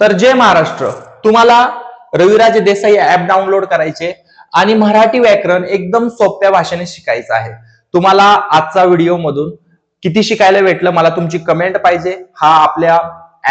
तर जय महाराष्ट्र. तुम्हाला Raviraj Desai app download करायचे आणि मराठी व्याकरण एकदम सोप्या भाषेने शिकायचं आहे. तुम्हाला आजचा व्हिडिओ मधून किती शिकायला भेटलं मला तुमची कमेंट पाहिजे. हा आपल्या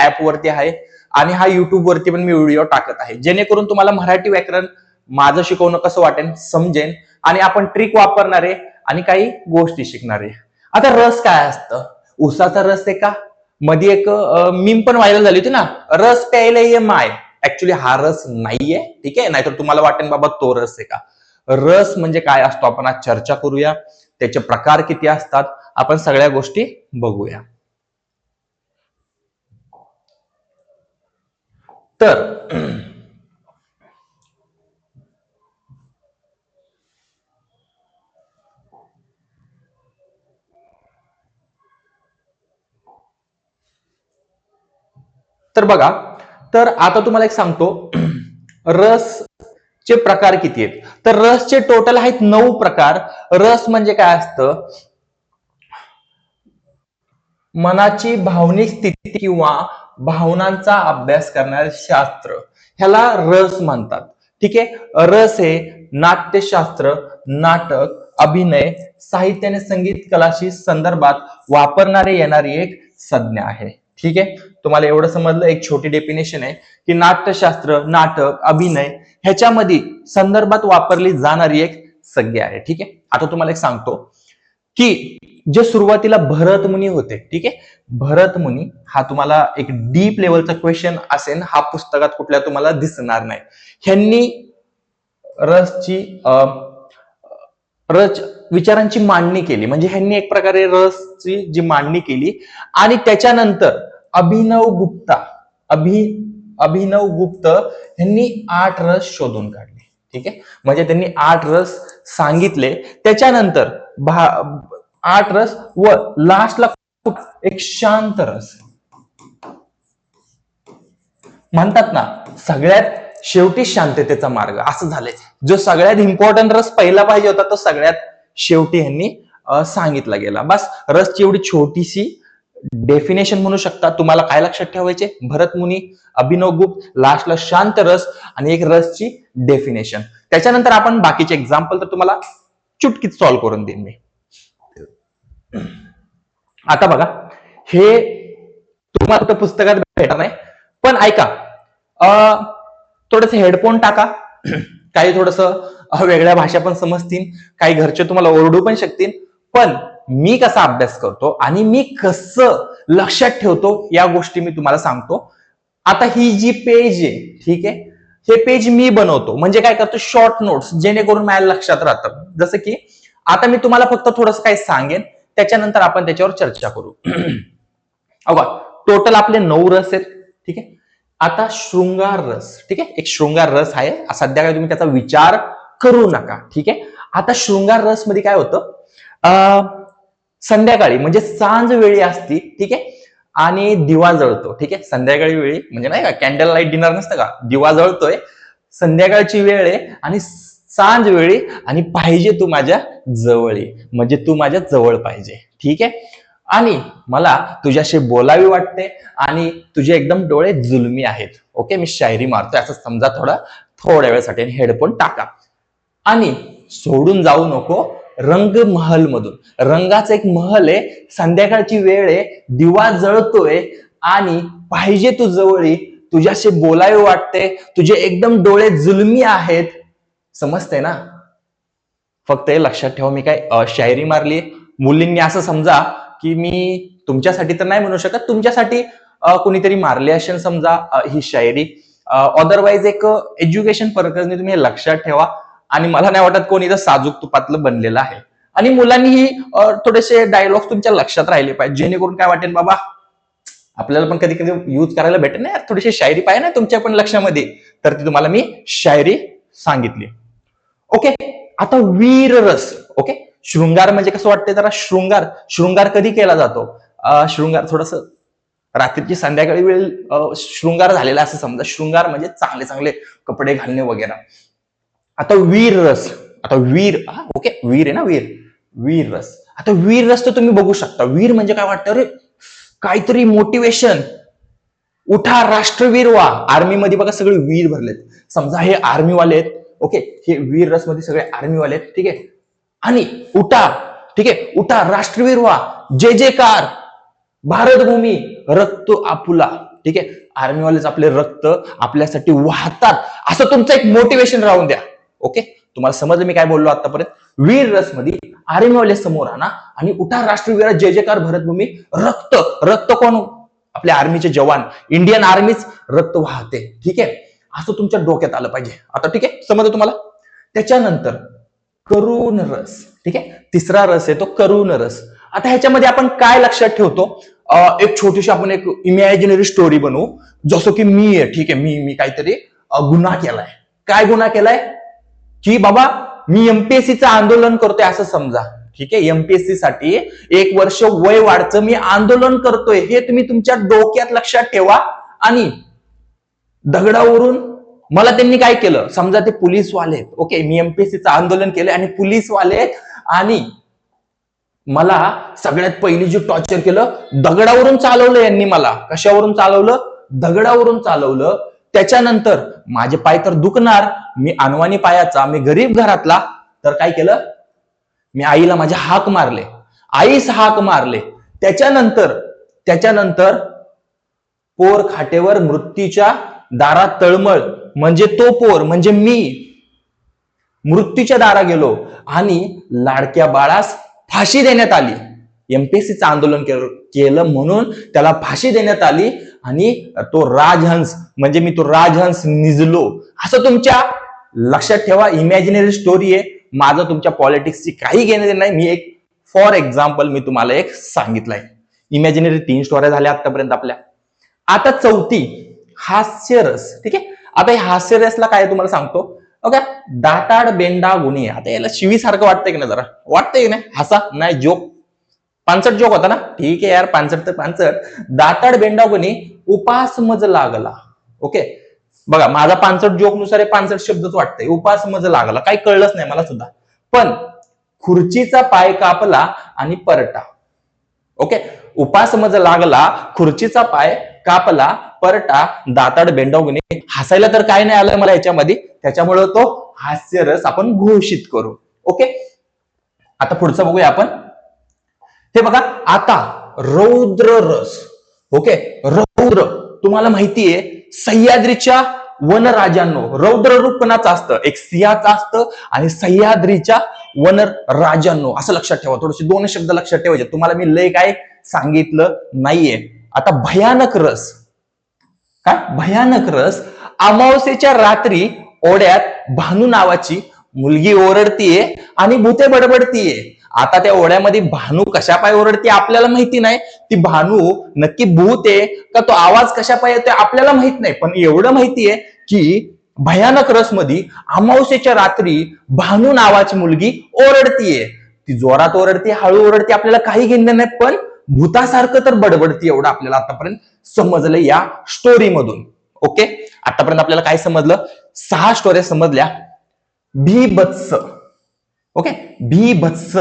ऍप वरती आहे आणि हा युट्यूब वरती पण मी व्हिडिओ टाकत आहे. जेणेकरून तुम्हाला मराठी व्याकरण माझं शिकवणं कसं वाटेल समजेन आणि आपण ट्रिक वापरणारे आणि काही गोष्टी शिकणारे. आता रस काय असतं? उसाचा रस आहे का? मध्ये एक मीम पण व्हायरल झाली होती ना. रस प्यायला ये माय. ऍक्च्युली हा रस नाहीये ठीक आहे? नाहीतर तुम्हाला वाटेल बाबा तो रस आहे का? रस म्हणजे काय असतो? आपण आज चर्चा करूया. त्याचे प्रकार किती असतात? आपण सगळ्या गोष्टी बघूया. तर तर बघा तर आता तुम्हाला एक सांगतो. रस चे प्रकार किती आहेत? तर रसचे टोटल आहेत नऊ प्रकार. रस म्हणजे काय असतं? मनाची भावनिक स्थिती किंवा भावनांचा अभ्यास करणारे शास्त्र. ह्याला रस म्हणतात. ठीक आहे? रस हे नाट्यशास्त्र नाटक अभिनय साहित्य आणि संगीत कलाशी संदर्भात वापरणारे येणारी एक संज्ञा आहे. ठीक आहे? तुम्हाला एवढं समजलं? एक छोटी डेफिनेशन आहे की नाट्यशास्त्र नाटक अभिनय ह्याच्यामध्ये संदर्भात वापरली जाणारी एक संज्ञा आहे. ठीक आहे? आता तुम्हाला एक सांगतो की जे सुरुवातीला भरत मुनी होते ठीक आहे? भरत मुनी हा तुम्हाला एक डीप लेवलचा क्वेश्चन असेल. हा पुस्तकात कुठल्या तुम्हाला दिसणार नाही. ह्यांनी रसची रच विचारांची मांडणी केली. म्हणजे ह्यांनी एक प्रकारे रसची जी मांडणी केली. आणि त्याच्यानंतर अभिनव गुप्ता अभि अभिनव गुप्त यांनी आठ रस शोधून काढले. ठीक आहे? म्हणजे त्यांनी आठ रस सांगितले. त्याच्यानंतर आठ रस व लास्टला एक शांत रस म्हणतात ना सगळ्यात शेवटी शांततेचा मार्ग. असं झालंय. जो सगळ्यात इम्पॉर्टंट रस पहिला पाहिजे होता तो सगळ्यात शेवटी यांनी सांगितला गेला. बस रसची एवढी छोटीशी डेफिनेशन म्हणू शकता. तुम्हाला काय लक्षात ठेवायचे? भरत मुनी अभिनव गुप्त लास्टला शांत रस आणि एक रसची डेफिनेशन त्याच्यानंतर आपण बाकीचे एक्झाम्पल तर तुम्हाला चुटकीत सॉल्व्ह करून देईन मी. आता बघा हे तुम्हाला पुस्तकात भेटणार नाही. पण ऐका थोडस हेडफोन टाका. काही थोडस वेगळ्या भाषा पण समजतील काही घरचे तुम्हाला ओरडू पण शकतील. पण मी कसा अभ्यास करतो आणि मी कसं लक्षात ठेवतो या गोष्टी मी तुम्हाला सांगतो. आता ही जी पेज आहे ठीक आहे हे पेज मी बनवतो. म्हणजे काय करतो? शॉर्ट नोट्स जेणेकरून माझ्या लक्षात राहतं. जसं की आता मी तुम्हाला फक्त थोडस काही सांगेन त्याच्यानंतर आपण त्याच्यावर चर्चा करू. अबा टोटल आपले नऊ रस आहेत ठीक आहे? आता शृंगार रस ठीक आहे? एक शृंगार रस आहे. सध्या काय तुम्ही त्याचा विचार करू नका ठीक आहे? आता शृंगार रसमध्ये काय होतं? संध्याकाळी म्हणजे सांज वेळी असती ठीक आहे? आणि दिवा जळतो ठीक आहे? संध्याकाळी वेळी म्हणजे नाही का कॅन्डल लाइट डिनर नसतं का? दिवा जळतोय संध्याकाळची वेळ आहे आणि सांज वेळी आणि पाहिजे तू माझ्या जवळी म्हणजे तू माझ्या जवळ पाहिजे ठीक आहे? आणि मला तुझ्याशी बोलावी वाटते आणि तुझे एकदम डोळे जुलमी आहेत. ओके मी शायरी मारतोय. असं समजा थोडा थोड्या वेळेसाठी हेडफोन टाका. आणि सोडून जाऊ नको रंग महल मधून रंगाचा एक महल आहे. संध्याकाळची वेळ आहे. दिवा जळतोय आणि पाहिजे तू जवळी तुझ्याशी बोलावे वाटते. तुझे एकदम डोळे जुलमी आहेत. समजते ना? फक्त हे लक्षात ठेवा. मी काय शायरी मारली? मुलींनी असं समजा की मी तुमच्यासाठी तर नाही म्हणू शकत तुमच्यासाठी कुणीतरी मारले असेल समजा ही शायरी. अदरवाईज एक एज्युकेशन पर्पजने तुम्ही लक्षात ठेवा. आणि मला नाही वाटत कोणी तर साजूक तुपातलं बनलेलं आहे. आणि मुलांनीही थोडेसे डायलॉग तुमच्या लक्षात राहिले पाहिजे. जेणेकरून काय वाटेल बाबा आपल्याला पण कधी कधी युज करायला भेटेल ना थोडीशी शायरी पाहिजे ना तुमच्या पण लक्षामध्ये. तर ती तुम्हाला मी शायरी सांगितली. ओके आता वीर रस ओके शृंगार म्हणजे कसं वाटतंय जरा? शृंगार. शृंगार कधी केला जातो? शृंगार थोडस रात्रीची संध्याकाळी वेळ शृंगार झालेला असं समजा. शृंगार म्हणजे चांगले चांगले कपडे घालणे वगैरे. आता वीर रस. आता वीर ओके वीर आहे ना वीर? वीर रस. आता वीर रस तर तुम्ही बघू शकता. वीर म्हणजे काय वाटतं अरे काहीतरी मोटिवेशन उठा राष्ट्रवीर व्हा. आर्मीमध्ये बघा सगळे वीर भरलेत. समजा हे आर्मीवाले आहेत. ओके हे वीर रसमध्ये सगळे आर्मीवाले आहेत. ठीक आहे? आणि उठा ठीक आहे? उठा राष्ट्रवीर व्हा. जे जेकार भारतभूमी रक्त आपुला ठीक आहे? आर्मीवालेच आपले रक्त आपल्यासाठी वाहतात. असं तुमचं एक मोटिवेशन राहून द्या. ओके तुम्हाला समजलं मी काय बोललो आतापर्यंत? वीर रसमध्ये आर्मीवाले समोर आणा आणि उठा राष्ट्रवीर जे जेकार भारतभूमी रक्त. रक्त कोण? आपल्या आर्मीचे जवान. इंडियन आर्मीच रक्त वाहते. ठीक आहे? असं तुमच्या डोक्यात आलं पाहिजे. आता ठीक आहे? समजलं तुम्हाला? त्याच्यानंतर करुण रस. ठीक आहे? तिसरा रस आहे तो करुण रस. आता ह्याच्यामध्ये आपण काय लक्षात ठेवतो? एक छोटीशी आपण एक इमॅजिनरी स्टोरी बनवू. जसं की मी आहे. ठीक आहे? मी मी काहीतरी गुन्हा केलाय. काय गुन्हा केलाय? की बाबा मी एमपीएससीचं आंदोलन करतोय असं समजा. ठीक आहे? एमपीएससी साठी एक वर्ष वय वाढचं मी आंदोलन करतोय. हे तुम्ही तुमच्या डोक्यात लक्षात ठेवा. आणि दगडावरून मला त्यांनी काय केलं? समजा ते पोलीसवाले आहेत. ओके मी एमपीएससीचं आंदोलन केलं आणि पोलीसवाले आहेत आणि मला सगळ्यात पहिली जी टॉर्चर केलं दगडावरून चालवलं यांनी मला. कशावरून चालवलं? दगडावरून चालवलं. त्याच्यानंतर माझे पाय तर दुखणार. मी अनवाणी पायाचा मी गरीब घरातला. तर काय केलं? मी आईला माझ्या हाक मारले. आईस हाक मारले. त्याच्यानंतर त्याच्यानंतर पोर खाटेवर मृत्यूच्या दारात तळमळ. म्हणजे तो पोर म्हणजे मी मृत्यूच्या दारा गेलो आणि लाडक्या बाळास फाशी देण्यात आली. एमपीएससीचं आंदोलन केलं म्हणून त्याला फाशी देण्यात आली आणि तो राजहंस म्हणजे मी तो राजहंस निजलो. असं तुमच्या लक्षात ठेवा इमॅजिनरी स्टोरी आहे. माझं तुमच्या पॉलिटिक्सची काही घेणं नाही. मी एक फॉर एक्झाम्पल मी तुम्हाला एक सांगितलंय. इमॅजिनरी तीन स्टोऱ्या झाल्या आतापर्यंत आपल्या. आता चौथी हास्यरस ठीक आहे? आता हे हास्यरसला काय तुम्हाला सांगतो? ओके? दाताड बेंडा गुन्हे आता याला शिवीसारखं वाटतंय की नाही जरा? वाटतंय की नाही? हसा नाही जोक. पानसट जोक होता ना? ठीक आहे यार पानसट तर पानसट. दाताड बेंडा गुन्हे उपासमज लागला. ओके? बघा माझा पानसट जोकनुसार हे पानसट शब्दच वाटतंय. उपासमज लागला. काही कळलंच नाही मला सुद्धा. पण खुर्चीचा पाय कापला आणि परटा. ओके? उपासमज लागला खुर्चीचा पाय कापला परटा दाताड बेंडवणे हसायला तर काय नाही आलं मला याच्यामध्ये. त्याच्यामुळे तो हास्यरस आपण घोषित करू. ओके आता पुढचं बघूया आपण. हे बघा आता रौद्र रस. ओके रौद्र तुम्हाला माहितीये सह्याद्रीच्या वनराजांनो रौद्र रूप कोणाचं असतं एक सिंहाचं असतं आणि सह्याद्रीच्या वन राजांनो असं लक्षात ठेवा थोडेसे दोन शब्द लक्षात ठेवायचे. तुम्हाला मी लय काय सांगितलं नाहीये. आता भयानक रस. काय? भयानक रस. अमावस्येच्या रात्री ओढ्यात भानू नावाची मुलगी ओरडतीये आणि भूते बडबडतीये. आता त्या ओढ्यामध्ये भानू कशा पाय ओरडते आपल्याला माहिती नाही. ती भानू नक्की भूत आहे का तो आवाज कशा पाय येतोय आपल्याला माहीत नाही. पण एवढं माहितीये की भयानक रसमध्ये अमावस्येच्या रात्री भानू नावाची मुलगी ओरडतीये. ती जोरात ओरडते हळू ओरडते आपल्याला काही घेणं नाही. पण भूतासारखं तर बडबडती एवढं आपल्याला आतापर्यंत समजलं या स्टोरीमधून ओके आतापर्यंत आपल्याला काय समजलं? सहा स्टोऱ्या समजल्या. भीभत्स. ओके भीभत्स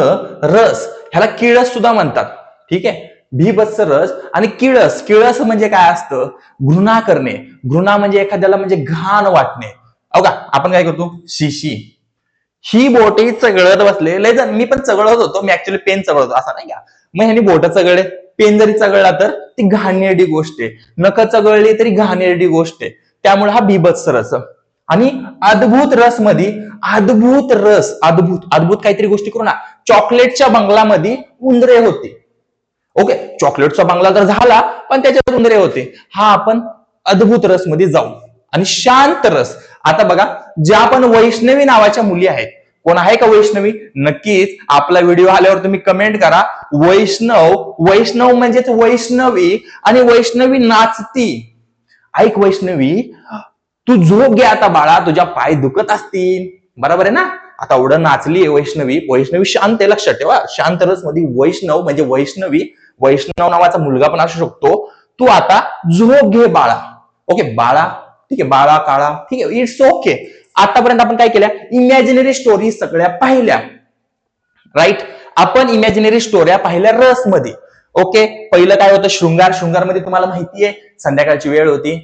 रस. ह्याला किळस सुद्धा म्हणतात. ठीक आहे? भीभत्स रस आणि किळस. किळस म्हणजे काय असतं? घृणा करणे. घृणा म्हणजे एखाद्याला म्हणजे घाण वाटणे. अवघा का? आपण काय करतो? शिशी. ही बोटे चगळत बसले. लय जण मी पण चगळत होतो. मी ऍक्च्युली पेन चगळत होतो. असा नाही का? मग ह्यानी बोट चगळे पेन जरी चगळला तर ती घाणेरडी गोष्ट आहे. नख चगळली तरी घाणेरडी गोष्ट आहे. त्यामुळे हा बिभत्स रस. आणि अद्भुत रसमध्ये अद्भुत रस अद्भुत अद्भुत काहीतरी गोष्टी करू ना. चॉकलेटच्या बंगलामध्ये उंदरे होते. ओके चॉकलेटचा बंगला तर झाला पण त्याच्यात उंदरे होते. हा आपण अद्भुत रसमध्ये जाऊ. आणि शांत रस. आता बघा ज्या पण वैष्णवी नावाच्या मुली आहेत कोण आहे का वैष्णवी? नक्कीच. आपला व्हिडिओ आल्यावर तुम्ही कमेंट करा. वैष्णव वैष्णव म्हणजेच वैष्णवी आणि वैष्णवी नाचती. ऐक वैष्णवी तू झोप घे आता बाळा तुझ्या पाय दुखत असतील. बरोबर आहे ना? आता एवढं नाचली वैष्णवी. वैष्णवी शांत आहे लक्षात ठेवा. शांत रसमध्ये वैष्णव म्हणजे वैष्णवी. वैष्णव नावाचा मुलगा पण असू शकतो. तू आता झोप घे बाळा. ओके बाळा. ठीक आहे बाळा काळा. ठीक आहे इट्स ओके आतापर्यंत आपण काय केल्या? इमॅजिनरी स्टोरी सगळ्या पाहिल्या. राईट आपण इमॅजिनरी स्टोऱ्या पाहिल्या रसमध्ये. ओके पहिलं काय होतं? शृंगार. शृंगारमध्ये तुम्हाला माहिती आहे संध्याकाळची वेळ होती.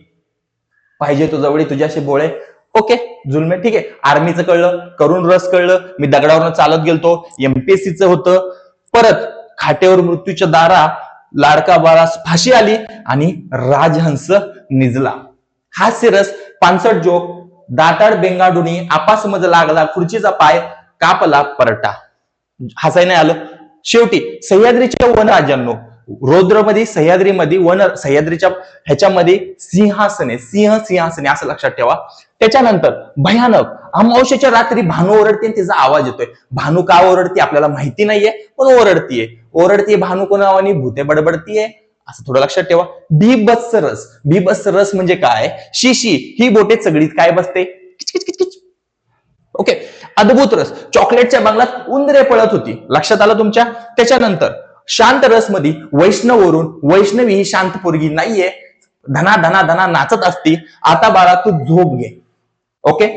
पाहिजे तुझवळी तुझ्याशी बोळे. ओके जुलमे ठीक आहे. आर्मीचं कळलं करून रस कळलं. मी दगडावरनं चालत गेलतो. एमपीएससीचं होतं. परत खाटेवर मृत्यूच्या दारा लाडका बाळास फाशी आली आणि राजहंस निजला. हास्यरस पानसट जोक दाताड बेंगाडुनी आपासमज लागला खुर्चीचा पाय कापला परटा हसाय नाही आलं. शेवटी सह्याद्रीच्या वनराजांनो रौद्रमध्ये सह्याद्रीमध्ये वन सह्याद्रीच्या ह्याच्यामध्ये सिंहासने सिंह सिंहासने असं लक्षात ठेवा. त्याच्यानंतर भयानक अमावश्याच्या रात्री भानू ओरडते आणि तिचा आवाज येतोय. भानू का ओरडते आपल्याला माहिती नाहीये पण ओरडतीये. ओरडतीये भानू कोणावानी भूते बडबडतीये. असं थोडं लक्षात ठेवा. बिबत्स रस. बिबत्स रस म्हणजे काय? शिशी. ही बोटे सगळीत काय बसते? ओके अद्भुत रस. चॉकलेटच्या बंगलात उंदरे पळत होती. लक्षात आलं तुमच्या? त्याच्यानंतर शांत रसमध्ये वैष्णववरून वैष्णवी ही शांत पोरगी नाहीये. धना धना धना नाचत असती. आता बाळा तू झोप घे. ओके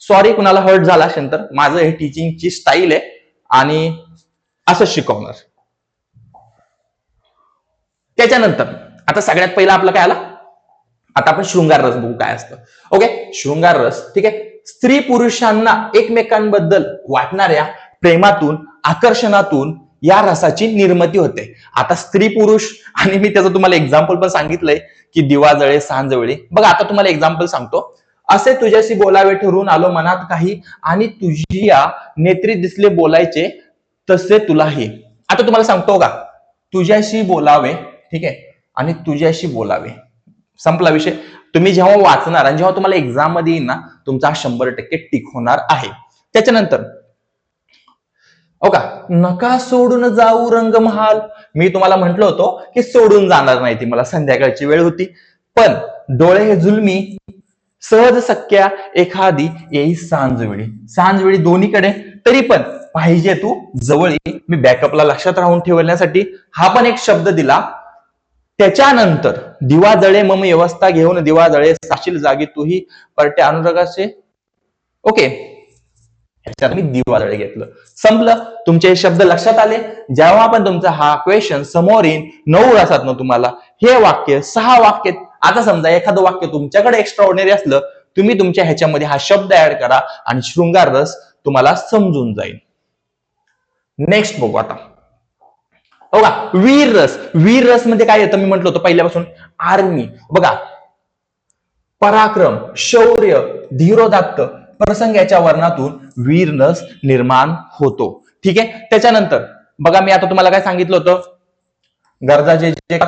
सॉरी कुणाला हर्ट झाला असेल तर माझं हे टीचिंगची स्टाईल आहे. आणि असं शिकवणार. त्याच्यानंतर आता सगळ्यात पहिला आपलं काय आला? आता आपण शृंगार रस बघू काय असतं. ओके शृंगार रस ठीक आहे? स्त्री पुरुषांना एकमेकांबद्दल वाटणाऱ्या प्रेमातून आकर्षणातून या रसाची निर्मिती होते. आता स्त्री पुरुष आणि मी त्याचं तुम्हाला एक्झाम्पल पण सांगितलंय की दिवा सांजवळे. बघा आता तुम्हाला एक्झाम्पल सांगतो. असे तुझ्याशी बोलावे ठरवून आलो मनात काही आणि तुझी या नेत्री दिसले बोलायचे तसे तुलाही. आता तुम्हाला सांगतो का तुझ्याशी बोलावे ठीक आहे? आणि तुझ्याशी बोलावे. संपला विषय. तुम्ही जेव्हा वाचणार आणि जेव्हा तुम्हाला एक्झाममध्ये येईल ना तुमचा शंभर टक्के टिक होणार आहे. त्याच्यानंतर हो का? नका सोडून जाऊ रंग महाल मी तुम्हाला म्हंटल होतो की सोडून जाणार नाही ती मला. संध्याकाळची वेळ होती. पण डोळे हे जुलमी सहज सख्या एखादी येई सांजवेळी. सांजवेळी दोन्हीकडे तरी पण पाहिजे तू जवळी. मी बॅकअपला लक्षात राहून ठेवण्यासाठी हा पण एक शब्द दिला. त्याच्यानंतर दिवा जळे मम व्यवस्था घेऊन दिवा जळे साशील जागी तूही परट्या अनुरागाचे. ओके. ह्याच्यात मी दिवा जळे घेतलं. संपलं. तुमचे हे शब्द लक्षात आले? जेव्हा पण तुमचा हा क्वेश्चन समोर येईल नऊ रसात तुम्हाला. हे वाक्य सहा वाक्य आता समजा एखादं वाक्य तुमच्याकडे एक्स्ट्रा ऑर्डिनरी असलं तुम्ही तुमच्या ह्याच्यामध्ये हा शब्द ऍड करा आणि शृंगार रस तुम्हाला समजून जाईल. नेक्स्ट बघू आता. बघा वीर रस वीर रसमध्ये काय येतं? मी म्हटलं होतं पहिल्यापासून. आर्मी बघा. पराक्रम शौर्य धीरोदात्त प्रसंग याच्या वर्णातून वीर रस निर्माण होतो. ठीक आहे? त्याच्यानंतर बघा मी आता तुम्हाला काय सांगितलं होतं? गरजा जे जे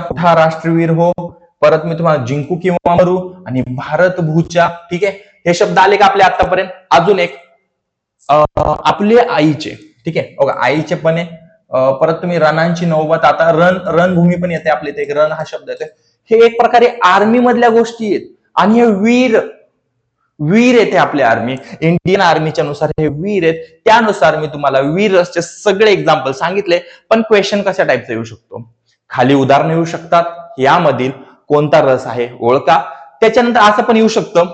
मोठा राष्ट्रवीर हो परत मी तुम्हाला जिंकू किंवा मरू आणि भारत भूचा ठीक आहे? हे शब्द आले का आपल्या आतापर्यंत अजून एक. आपले आईचे. ठीक आहे? बघा आईचे पण आहे. परत तुम्ही रणांची नौबत आता रण रणभूमी पण येते आपल्या इथे एक रण हा शब्द येतो हे एक प्रकारे आर्मी मधल्या गोष्टी आहेत. आणि हे वीर वीर येते आपल्या आर्मी इंडियन आर्मीच्या नुसार हे वीर आहेत. त्यानुसार मी तुम्हाला वीर सगळे एक्झाम्पल सांगितले. पण क्वेश्चन कशा टाईपचा येऊ शकतो? खाली उदाहरणं येऊ शकतात. यामधील कोणता रस आहे? ओळखा. त्याच्यानंतर असं पण येऊ शकतं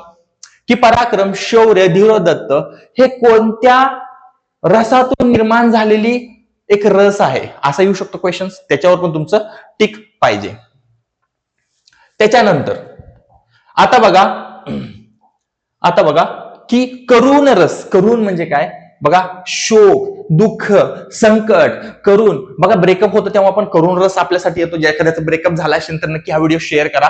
की पराक्रम शौर्य धीरोदत्त हे कोणत्या रसातून निर्माण झालेली एक रस आहे. असा येऊ शकतो क्वेश्चन त्याच्यावर पण तुमचं टिक पाहिजे. त्याच्यानंतर आता बघा आता बघा की करुण रस करुण म्हणजे काय? बघा शोक दुःख संकट करून बघा ब्रेकअप होतं तेव्हा पण करुण रस आपल्यासाठी येतो. ज्या एखाद्याचं ब्रेकअप झाला असेल तर नक्की हा व्हिडिओ शेअर करा.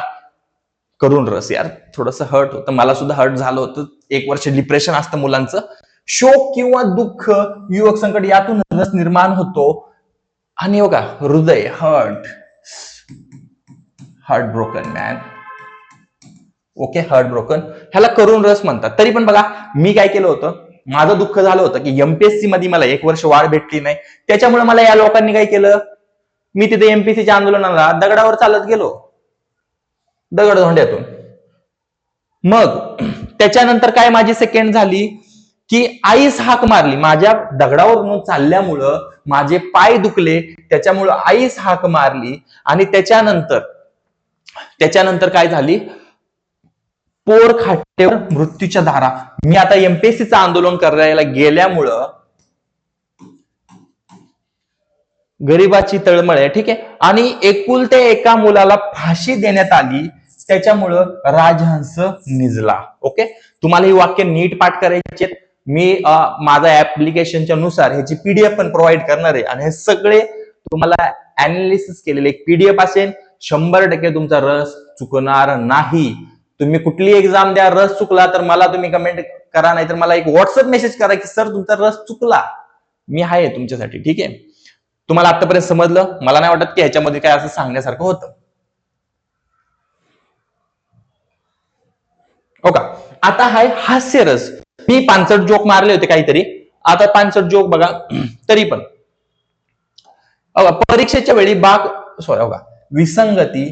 करुण रस यार. थोडस हर्ट होतं. मला सुद्धा हर्ट झालं होतं. एक वर्ष डिप्रेशन असतं मुलांचं. शोक किंवा दुःख युवक संकट यातून रस निर्माण होतो. आणि बघा हृदय hurt heart broken man okay heart broken ह्याला करून रस म्हणतात. तरी पण बघा मी काय केलं होतं? माझं दुःख झालं होतं की एमपीएससी मध्ये मला एक वर्ष वाढ भेटली नाही. त्याच्यामुळे मला या लोकांनी काय केलं? मी तिथे एमपीएससीच्या आंदोलनाला दगडावर चालत गेलो. दगड धोंड्यातून मग त्याच्यानंतर काय माझी सेकंड झाली? की आईस हाक मारली. माझ्या दगडावरून चालल्यामुळं माझे पाय दुखले त्याच्यामुळं आईस हाक मारली आणि त्याच्यानंतर त्याच्यानंतर काय झाली? पोर खाटेवर मृत्यूच्या धारा मी आता एमपीएससीचं आंदोलन करायला गेल्यामुळं गरिबाची तळमळ आहे ठीक आहे? आणि एकुलते एका मुलाला फाशी देण्यात आली त्याच्यामुळं राजहंस निजला ओके? तुम्हाला ही वाक्य नीट पाठ करायची आहेत. मी माझ्या ऍप्लिकेशनच्या नुसार ह्याची पीडीएफ पण प्रोव्हाइड करणार आहे. आणि हे सगळे तुम्हाला अनालिसिस केलेले एक पीडीएफ असेल. शंभर टक्के तुमचा रस चुकणार नाही. तुम्ही कुठली एक्झाम द्या रस चुकला तर मला तुम्ही कमेंट करा नाहीतर मला एक व्हॉट्सअप मेसेज करा की सर तुमचा रस चुकला. मी आहे तुमच्यासाठी ठीक आहे? तुम्हाला आतापर्यंत समजलं? मला नाही वाटत की ह्याच्यामध्ये काय असं सांगण्यासारखं होतं. ओका का? आता हाय हास्यरस मी पानसट जोक मारले होते काहीतरी. आता पानसट जोक बघा. तरी पण. परीक्षेच्या वेळी बाग सॉरी बघा. विसंगती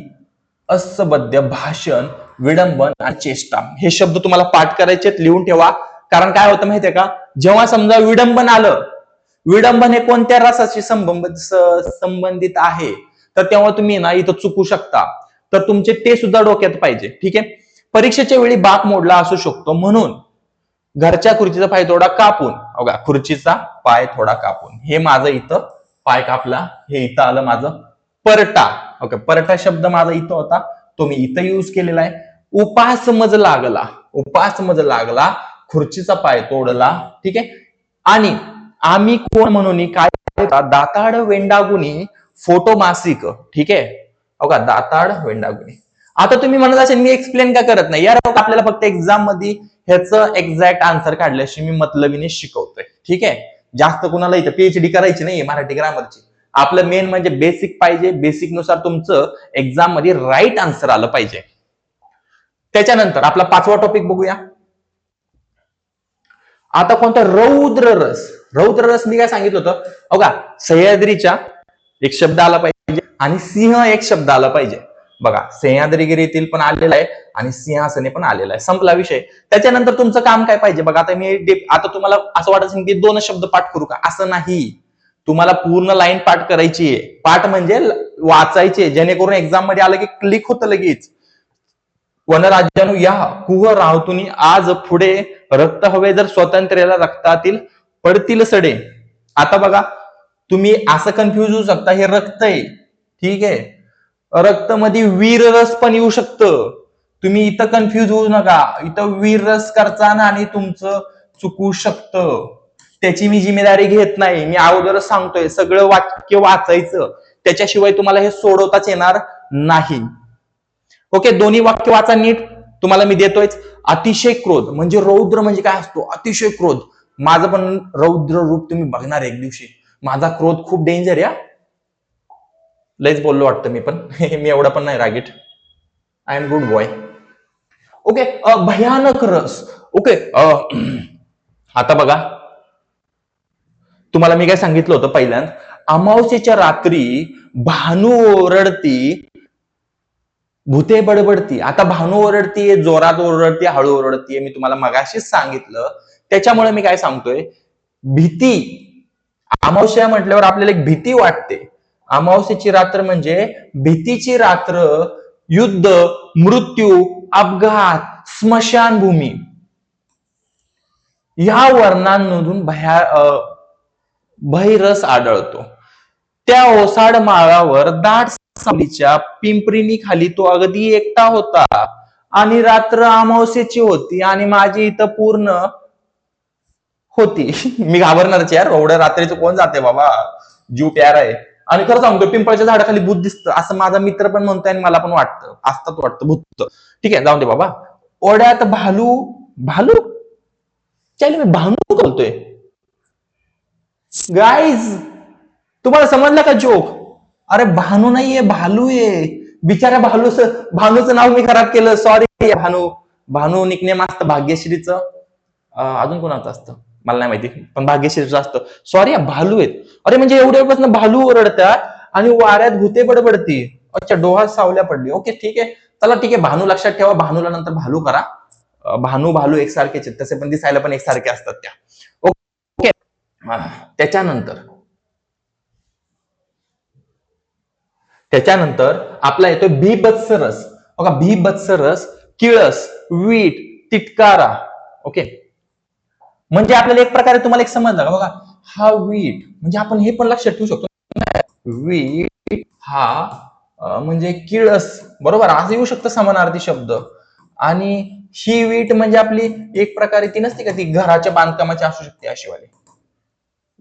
असबद्ध भाषण विडंबन आणि चेष्टा. हे शब्द तुम्हाला पाठ करायचे लिहून ठेवा. कारण काय होतं माहितीये का? जेव्हा समजा विडंबन आलं विडंबन हे कोणत्या रसाशी संबंध संबंधित आहे? तर तेव्हा तुम्ही ना इथं चुकू शकता. तर तुमचे ते सुद्धा डोक्यात पाहिजे. ठीक आहे? परीक्षेच्या वेळी बाक मोडला असू शकतो. म्हणून घरच्या खुर्चीचा पाय थोडा कापून बघा खुर्चीचा पाय थोडा कापून. हे माझं इथं पाय कापला हे इथं आलं माझं परटा. ओके परटा शब्द माझा इथं होता. तो मी इथं युज केलेला आहे. उपास मज लागला उपास मज लागला खुर्चीचा पाय तोडला ठीक आहे? आणि आम्ही कोण म्हणून काय दाताड वेंडागुनी फोटो मासिक ठीक आहे? अगा का दाताड वेंडागुनी आता तुम्ही म्हणत असेल मी एक्सप्लेन का करत नाही? यार आपल्याला फक्त एक्झाममध्ये ह्याचं एक्झॅक्ट आन्सर काढल्याशी मी मतलबीने शिकवतोय. ठीक आहे? जास्त कुणाला इथं पीएचडी करायची नाहीये मराठी ग्रामरची. आपलं मेन म्हणजे बेसिक पाहिजे बेसिकनुसार तुमचं एक्झाममध्ये राईट आन्सर आलं पाहिजे. त्याच्यानंतर आपला पाचवा टॉपिक बघूया. आता कोणता? रौद्र रस. रौद्र रस मी काय सांगितलं होतं? अगा सह्याद्रीच्या एक शब्द आला पाहिजे आणि सिंह एक शब्द आला पाहिजे. बघा सह्याद्रीगिरीतील पण आलेला आहे आणि सिंहासने पण आलेला आहे. संपला विषय. त्याच्यानंतर तुमचं काम काय पाहिजे? बघा आता मी आता तुम्हाला असं वाटत असेल की दोनच शब्द पाठ करू का? असं नाही. तुम्हाला पूर्ण लाईन पाठ करायची आहे. पाठ म्हणजे वाचायचे जेणेकरून एक्झाममध्ये आलं की क्लिक होतं लगेच. वनराज्यानु या कुह राहतुनी आज पुढे रक्त हवे जर स्वतंत्र्याला रक्तातील पडतील सडे. आता बघा तुम्ही असं कन्फ्युज होऊ शकता. हे रक्त आहे. ठीक आहे? रक्तमध्ये वीर रस पण येऊ शकतं. तुम्ही इथं कन्फ्युज होऊ नका. इथं वीर रस करताना आणि तुमचं चुकू शकतं. त्याची मी जिम्मेदारी घेत नाही. मी अगोदरच सांगतोय सगळं वाक्य वाचायचं. त्याच्याशिवाय तुम्हाला हे सोडवताच येणार नाही. ओके दोन्ही वाक्य वाचा नीट. तुम्हाला मी देतोय अतिशय क्रोध म्हणजे रौद्र म्हणजे काय असतो? अतिशय क्रोध. माझं पण रौद्र रूप तुम्ही बघणार एक दिवशी. माझा क्रोध खूप डेंजर या लयच बोललो वाटतं मी पण. मी एवढा पण नाही रागीट. I am good boy okay भयानक रस. ओके आता बघा. तुम्हाला मी काय सांगितलं होतं पहिल्यांदा? अमावस्येच्या रात्री भानू ओरडती भूते बडबडती. आता भानू ओरडतीये जोरात ओरडती हळू ओरडतीये मी तुम्हाला मगाशीच सांगितलं. त्याच्यामुळे मी काय सांगतोय? भीती. अमावस्या म्हटल्यावर आपल्याला एक भीती वाटते. अमावस्येची रात्र म्हणजे भीतीची रात्र युद्ध मृत्यू अपघात स्मशानभूमी. या वर्णांमधून भया अं, भैरस आढळतो. त्या ओसाड माळावर दाट सावलीच्या पिंपरीनी खाली तो अगदी एकटा होता आणि रात्र अमावस्येची होती आणि माझी इथं पूर्ण होती. मी घाबरणारच यार एवढ्या रात्रीचं कोण जाते बाबा? जीव प्यारा आहे. आणि खरं सांगतो पिंपळाच्या झाडाखाली भूत दिसतं असं माझा मित्र पण म्हणतोय आणि मला पण वाटतं असतात वाटतं भूत. ठीक आहे जाऊन दे बाबा. ओढ्यात भालू भालू? चालेल मी भानू बोलतोय गाईज तुम्हाला समजलं का जोक अरे भानू नाहीये भालू आहे. बिचाऱ्या भालूच भानूचं नाव मी खराब केलं. सॉरी भानू. भानू निकनेम असतं भाग्यश्रीचं. अजून कोणाचं असतं? मला नाही माहिती. पण भाग्यश्रीचं असतं. सॉरी भालू आहेत. अरे म्हणजे एवढ्यापासून भालू ओरडतात आणि वाऱ्यात भूते बडबडती अच्छा डोहात सावल्या पडली. ओके ठीक आहे. चला ठीक आहे. भानू लक्षात ठेवा. भानूला नंतर भालू करा. भानू भालू एकसारखेच आहेत. तसे पण दिसायला पण एकसारखे असतात त्या. ओके. त्याच्यानंतर. त्याच्यानंतर आपला येतोय भीबत्स रस बघा बत्सरस रस किळस वीट तिटकारा. ओके. म्हणजे आपल्याला एक प्रकारे तुम्हाला एक समजलं का? बघा हा वीट म्हणजे आपण हे पण लक्षात ठेवू शकतो. वीट हा म्हणजे किळस बरोबर? असं येऊ शकतं समानार्थी शब्द. आणि ही वीट म्हणजे आपली एक प्रकारे ती नसते का ती घराच्या बांधकामाची असू शकते अशी वाली.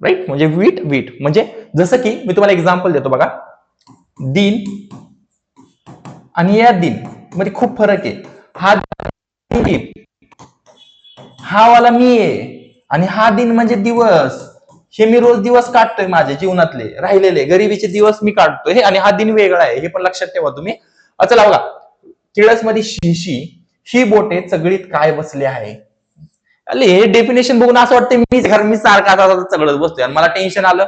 राईट म्हणजे वीट वीट म्हणजे जसं की मी तुम्हाला एक्झाम्पल देतो बघा. दिन आणि या दिन. मध्ये खूप फरक आहे. हा दिन हा वाला मी आहे. आणि हा दिन म्हणजे दिवस. हे मी रोज दिवस काढतोय माझ्या जीवनातले राहिलेले. गरिबीचे दिवस मी काढतोय. आणि हा दिन वेगळा आहे. हे पण लक्षात ठेवा तुम्ही. अ, चला बघा. किळसमध्ये शिशी ही बोटे चगळीत काय बसले आहे? अरे हे डेफिनेशन बघून असं वाटतं मी घर मी सारखा असा चगडत बसतोय. आणि मला टेन्शन आलं.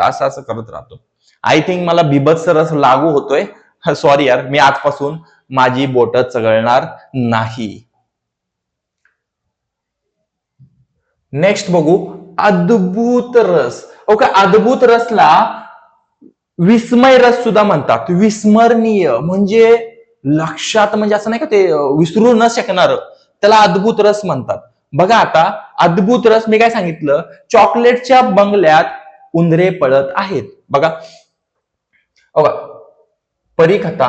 असं असं करत राहतो. आय थिंक मला बिभत्स रस लागू होतोय. सॉरी यार. मी आजपासून माझी बोट चगळणार नाही. नेक्स्ट बघू. अद्भुत रस. ओके अद्भुत रसला विस्मय रस सुद्धा म्हणतात. विस्मरणीय. म्हणजे लक्षात म्हणजे असं नाही का ते विसरू न शकणार. त्याला अद्भुत रस म्हणतात. बघा आता अद्भुत रस मी काय सांगितलं? चॉकलेटच्या बंगल्यात उंदरे पळत आहेत. बघा. बघा. परीकथा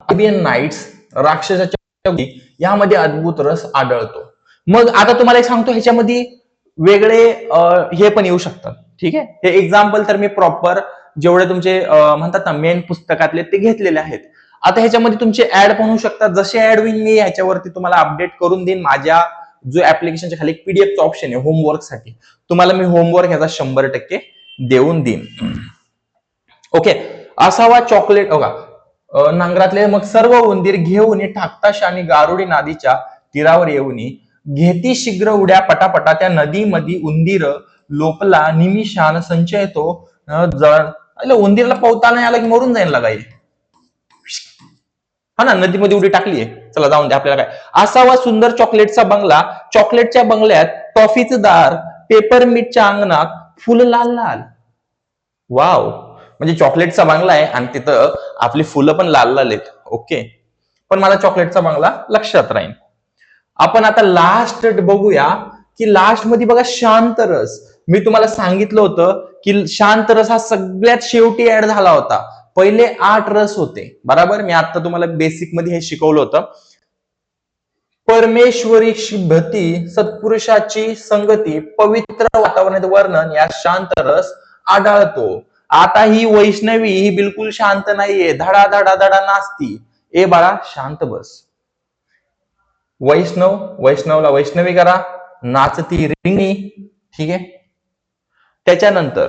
अरेबियन नाईट्स राक्षसाच्या यामध्ये अद्भुत रस आढळतो. मग आता तुम्हाला एक सांगतो ह्याच्यामध्ये वेगळे हे पण येऊ शकतात. ठीक आहे? हे एक्झाम्पल तर मी प्रॉपर जेवढे तुमचे म्हणतात ना मेन पुस्तकातले ते घेतलेले आहेत. आता ह्याच्यामध्ये तुमचे ऍड पण होऊ शकतात. जसे ऍड होईल मी ह्याच्यावरती तुम्हाला अपडेट करून देईन. माझ्या जो ऍप्लिकेशनच्या खाली पीडीएफचा ऑप्शन आहे होमवर्कसाठी तुम्हाला मी होमवर्क ह्याचा शंभर टक्के देऊन देईन. ओके? असावा चॉकलेट बघा. नांगरातले मग सर्व उंदीर घेऊन टाकताश आणि गारुडी नादीच्या तीरावर येऊन घेती शीघ्र उड्या पटापटा त्या नदीमध्ये उंदीर लोपला निमिषान संचय तो जळ उंदीरला पोहता नाही आला की मरून जाईल लगाई. हा ना नदीमध्ये उडी टाकलीये. चला जाऊन द्या आपल्याला काय. असावा सुंदर चॉकलेटचा बंगला. चॉकलेटच्या बंगल्यात टॉफीचं दार पेपरमीटच्या अंगणात फुल लाल लाल. वाव. म्हणजे चॉकलेटचा बंगला आहे आणि तिथं आपली फुलं पण लाल लाल आहेत. ओके. पण मला चॉकलेटचा बंगला लक्षात राहील आपण आता लास्ट बघूया की लास्टमध्ये बघा शांत रस. मी तुम्हाला सांगितलं होतं की शांत रस हा सगळ्यात शेवटी ऍड झाला होता. पहिले आठ रस होते. बरोबर? मी आता तुम्हाला बेसिकमध्ये हे शिकवलं होतं. परमेश्वरी भती सत्पुरुषाची संगती पवित्र वातावरणात वर्णन या शांत रस आढळतो. आता ही वैष्णवी ही बिलकुल शांत नाहीये. धडा धडा धडा नाचती ए बाळा शांत बस. वैष्णव वैष्णवला वैष्णवी करा नाचती रिंगी ठीक आहे? त्याच्यानंतर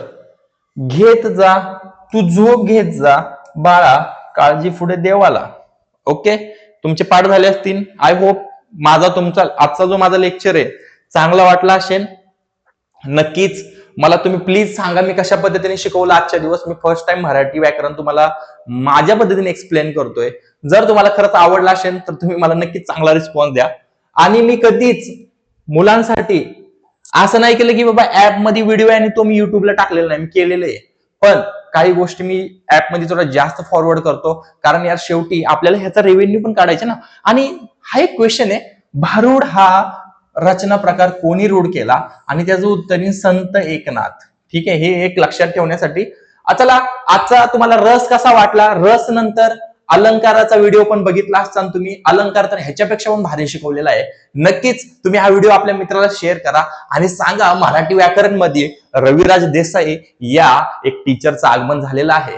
घेत जा तू झोप घेत जा बाळा काळजी पुढे देवाला. ओके? तुमचे पाठ झाले असतील. आय होप माझा तुमचा आजचा जो माझा लेक्चर आहे चांगला वाटला असेल. नक्कीच मला तुम्ही प्लीज सांगा मी कशा पद्धतीने शिकवलं आजच्या दिवस. मी फर्स्ट टाइम मराठी व्याकरण तुम्हाला माझ्या पद्धतीने एक्सप्लेन करतोय. जर तुम्हाला खरंच आवडला असेल तर तुम्ही मला नक्कीच चांगला रिस्पॉन्स द्या. आणि मी कधीच मुलांसाठी असं नाही केलं की बाबा ऍपमध्ये व्हिडिओ आहे आणि तो मी युट्यूबला टाकलेला नाही मी केलेलं आहे पण काही गोष्टी मी ऍपमध्ये थोडा जास्त फॉरवर्ड करतो. कारण यार शेवटी आपल्याला ह्याचा रेव्हेन्यू पण काढायचा ना. आणि हा एक क्वेश्चन आहे. भारूड हा रचना प्रकार कोणी रूढ केला? आणि त्याचं उत्तर संत एकनाथ. ठीक आहे? हे एक लक्षात ठेवण्यासाठी. चला आजचा तुम्हाला रस कसा वाटला? रस नंतर अलंकाराचा व्हिडिओ पण बघितला असताना तुम्ही. अलंकार तर ह्याच्यापेक्षा पण भारी शिकवलेला आहे. नक्कीच तुम्ही हा व्हिडिओ आपल्या मित्राला शेअर करा. आणि सांगा मराठी व्याकरणमध्ये रविराज देसाई या एक टीचरचं आगमन झालेलं आहे.